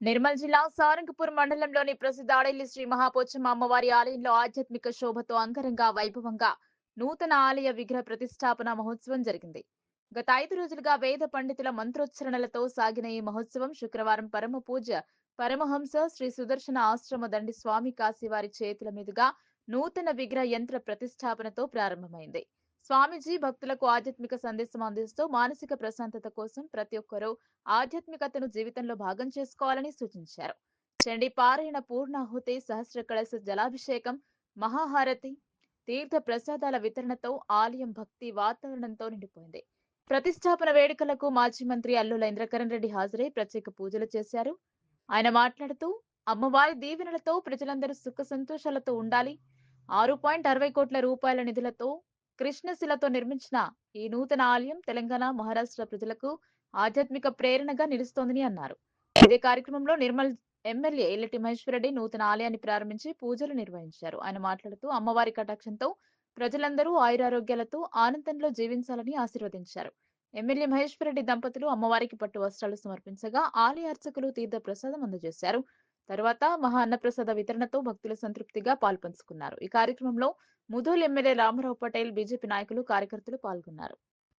నిర్మల్ జిల్లా సారంగపూర్ మండలంలోని ప్రసిద్ధ ఆడేలి శ్రీ మహాపోచమ్మ అమ్మవారి ఆలయంలో ఆధ్యాత్మిక శోభతో అంగరంగ వైభవంగా నూతన ఆలయ విగ్రహ ప్రతిష్టాపన మహోత్సవం జరిగింది. గత ఐదు రోజులుగా వేద పండితుల మంత్రోచ్చరణలతో సాగిన ఈ మహోత్సవం శుక్రవారం పరమ పూజ పరమహంస శ్రీ సుదర్శన ఆశ్రమ దండి స్వామి కాశీవారి చేతుల మీదుగా నూతన విగ్రహ యంత్ర ప్రతిష్టాపనతో ప్రారంభమైంది. స్వామీజీ భక్తులకు ఆధ్యాత్మిక సందేశం అందిస్తూ మానసిక ప్రశాంతత కోసం ప్రతి ఒక్కరూ ఆధ్యాత్మికతను జీవితంలో భాగం చేసుకోవాలని సూచించారు. చండి పారాయణ పూర్ణాహుతి సహస్ర కళశ జలాభిషేకం మహాహారతి తీర్థ ప్రసాదాల వితరణతో ఆలయం భక్తి వాతావరణంతో నిండిపోయింది. ప్రతిష్టాపన వేడుకలకు మాజీ మంత్రి అల్లుల ఇంద్రకరణ్ రెడ్డి హాజరై ప్రత్యేక పూజలు చేశారు. ఆయన మాట్లాడుతూ అమ్మవారి దీవెనలతో ప్రజలందరూ సుఖ సంతోషాలతో ఉండాలి. ఆరు పాయింట్ అరవై కోట్ల రూపాయల నిధులతో కృష్ణశిలతో నిర్మించిన ఈ నూతన ఆలయం తెలంగాణ మహారాష్ట్ర ప్రజలకు ఆధ్యాత్మిక ప్రేరణగా నిలుస్తోందని అన్నారు. ఇదే కార్యక్రమంలో నిర్మల్ ఎమ్మెల్యే ఎల్లటి మహేశ్వరరెడ్డి నూతన ఆలయాన్ని ప్రారంభించి పూజలు నిర్వహించారు. ఆయన మాట్లాడుతూ అమ్మవారి కటాక్షంతో ప్రజలందరూ ఆయురారోగ్యాలతో ఆనందంలో జీవించాలని ఆశీర్వదించారు. ఎమ్మెల్యే మహేశ్వరరెడ్డి దంపతులు అమ్మవారికి పట్టు వస్త్రాలు సమర్పించగా ఆలయ అర్చకులు తీర్థ ప్రసాదం అందజేశారు. తర్వాత మహా అన్నప్రసాద వితరణతో భక్తులు సంతృప్తిగా పాల్పంచుకున్నారు. ఈ కార్యక్రమంలో ముదూల్ ఎమ్మెల్యే రామారావు పటేల్ బీజేపీ నాయకులు కార్యకర్తలు పాల్గొన్నారు.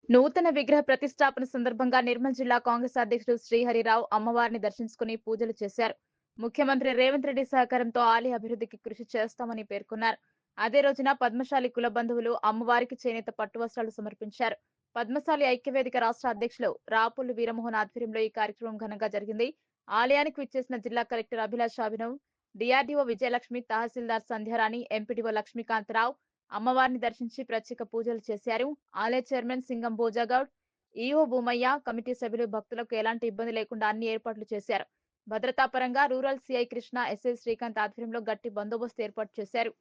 నూతన విగ్రహ ప్రతిష్టాపన సందర్భంగా నిర్మల్ జిల్లా కాంగ్రెస్ అధ్యక్షుడు శ్రీహరిరావు అమ్మవారిని దర్శించుకుని పూజలు చేశారు. ముఖ్యమంత్రి రేవంత్ రెడ్డి సహకారంతో ఆలయ అభివృద్ధికి కృషి చేస్తామని పేర్కొన్నారు. అదే రోజున పద్మశాలి కుల బంధువులు అమ్మవారికి చేనేత పట్టు వస్త్రాలు సమర్పించారు. పద్మశాలి ఐక్యవేదిక రాష్ట్ర అధ్యక్షులు రాపుల్లి వీరమోహన్ ఆధ్వర్యంలో ఈ కార్యక్రమం ఘనంగా జరిగింది. ఆలయానికి విచ్చేసిన జిల్లా collector Abhilash Abhinav DRDO Vijayalakshmi tahsildar Sandhyarani MPDO Lakshmikantharao అమ్మవారిని దర్శించి ప్రత్యేక పూజలు చేశారు. ఆలయ chairman Singam Bhojagoud EO Bhumaiah committee సభ్యులు భక్తులకు ఎలాంటి ఇబ్బంది లేకుండా అన్ని ఏర్పాట్లు చేశారు. భద్రతా పరంగా rural CI Krishna SI Srikanth ఆధ్వర్యంలో గట్టి బందోబస్తు ఏర్పాటు చేశారు.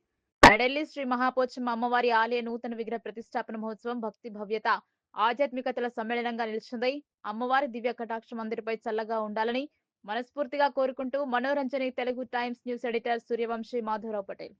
అడెల్లి శ్రీ మహాపోచమ్మ అమ్మవారి ఆలయ నూతన విగ్రహ ప్రతిష్టాపన మహోత్సవం భక్తి భవ్యత ఆధ్యాత్మికతల సమ్మేళనంగా నిలిచింది. అమ్మవారి దివ్య కటాక్షం అందరిపై చల్లగా ఉండాలని మనస్ఫూర్తిగా కోరుకుంటూ Manoranjani Telugu times news editor Suryavanshi Madhavarao Patel.